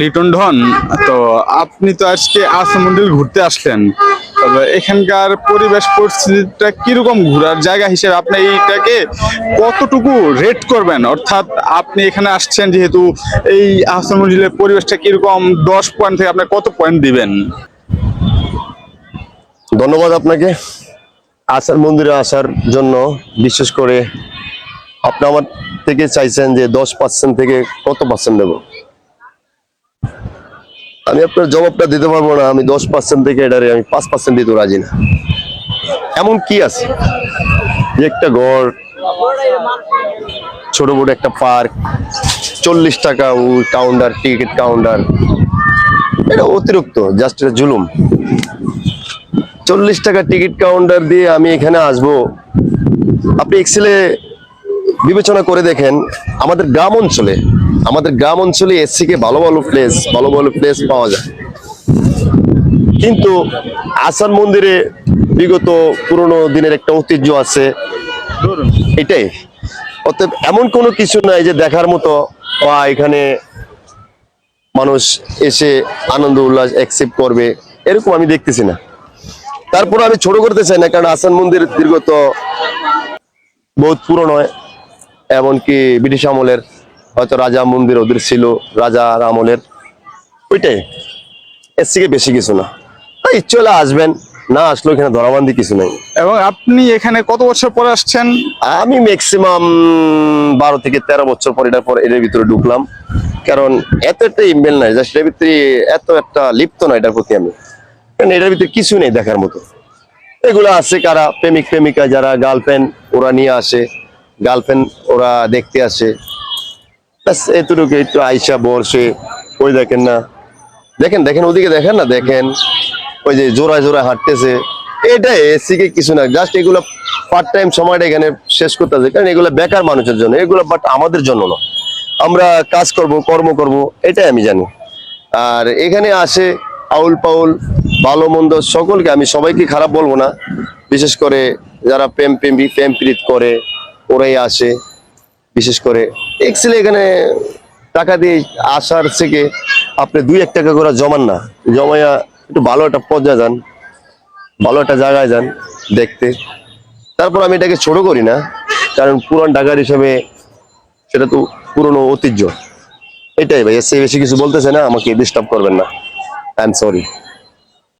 লিটন ঢন। তো আপনি তো আজকে আসাম মন্দির ঘুরতে আসলেন। তবে এখানকার পরিবেশ পরিস্থিতিটা কীরকম ঘোরার জায়গা হিসেবে আপনি এইটাকে কতটুকু রেট করবেন? অর্থাৎ আপনি এখানে আসছেন যেহেতু এই আসাম মন্দিরের পরিবেশটা কীরকম? দশ পয়েন্ট থেকে আপনি কত পয়েন্ট দিবেন? ধন্যবাদ আপনাকে। আসার মন্দিরে আসার জন্য বিশেষ করে আপনি আমার থেকে চাইছেন যে দশ পার্সেন্ট থেকে কত পার্সেন্ট দেব? আমি আপনার জবাবটা দিতে পারব না, আমি দশ পার্সেন্ট থেকে এটারে আমি পাঁচ পার্সেন্ট দিতে রাজি না। এমন কি আছে? একটা ঘর, ছোট বড় একটা পার্ক, চল্লিশ টাকা ওই কাউন্টার টিকিট কাউন্টার এটা অতিরিক্ত জাস্ট এটা জুলুম। চল্লিশ টাকা টিকিট কাউন্টার দিয়ে আমি এখানে আসব। আপনি এক্সেলে বিবেচনা করে দেখেন, আমাদের গ্রাম অঞ্চলে, আমাদের গ্রাম অঞ্চলে এসসি কে ভালো ভালো প্লেস ভালো ভালো প্লেস পাওয়া যায়। কিন্তু আসান মন্দিরে বিগত পুরনো দিনের একটা ঐতিহ্য আছে। এটাই। অতএব এমন কোনো কিছু নাই যে দেখার মতো, বা এখানে মানুষ এসে আনন্দ, উল্লাস অ্যাকসেপ্ট করবে, এরকম আমি দেখতেছি না। তারপর আমি ছোট করতে চাই না, কারণ আসান মন্দির দীর্ঘত বহুত পুরনো এমনকি ব্রিটিশ আমলের হয়তো রাজা মন্দির ওদের ছিল রাজার আমলের। ওইটাই। এর থেকে বেশি কিছু না। তাই ইচ্ছে হলে আসবেন না আসলেও এখানে ধরাবান্দি কিছু নেই। এবং আপনি এখানে কত বছর পরে আসছেন? আমি ম্যাক্সিমাম বারো থেকে তেরো বছর পর এটার পর এটার ভিতরে ঢুকলাম। কারণ এত একটা ইমেল নাই জাস্ট এটার ভিতরে এত একটা লিপ্ত না এটার প্রতি আমি। কারণ এটার ভিতরে কিছু নেই দেখার মতো। এগুলো আছে কারা প্রেমিক প্রেমিকা যারা গার্লফ্রেন্ড ওরা নিয়ে আসে। গার্লফ্রেন্ড ওরা দেখতে আসে। ব্যাস, এতটুকু, একটু আইসা বর্ষে ওই দেখেন না। দেখেন দেখেন, ওদিকে দেখেন না, দেখেন। ওই যে জোড়ায় জোড়ায় হাঁটতেছে। এটাই এসিকে কিছু না জাস্ট এগুলো পার্ট টাইম সময়টা এখানে শেষ করতেছে কারণ এগুলো বেকার মানুষের জন্য, এগুলো বাট আমাদের জন্য না। আমরা কাজ করব, কর্ম করব, এটাই আমি জানি। আর এখানে আসে আউল পাউল, ভালো মন্দ, সকলকে আমি সবাইকে খারাপ বলব না। বিশেষ করে যারা প্রেম প্রেমী প্রেম প্রীত করে ওরাই আসে, বিশেষ করে এক্সেলে এখানে টাকা দিয়ে আসার থেকে আপনি দুই এক টাকা করে জমান না। জমাইয়া একটু ভালো একটা পর্যায়ে যান, ভালো একটা জায়গায় যান দেখতে। তারপর আমি এটাকে ছোট করি না, কারণ পুরান ঢাকার হিসেবে সেটা তো পুরনো ঐতিহ্য। এটাই ভাই, এর বেশি কিছু বলতেছে না, আমাকে ডিস্টার্ব করবেন না। I am sorry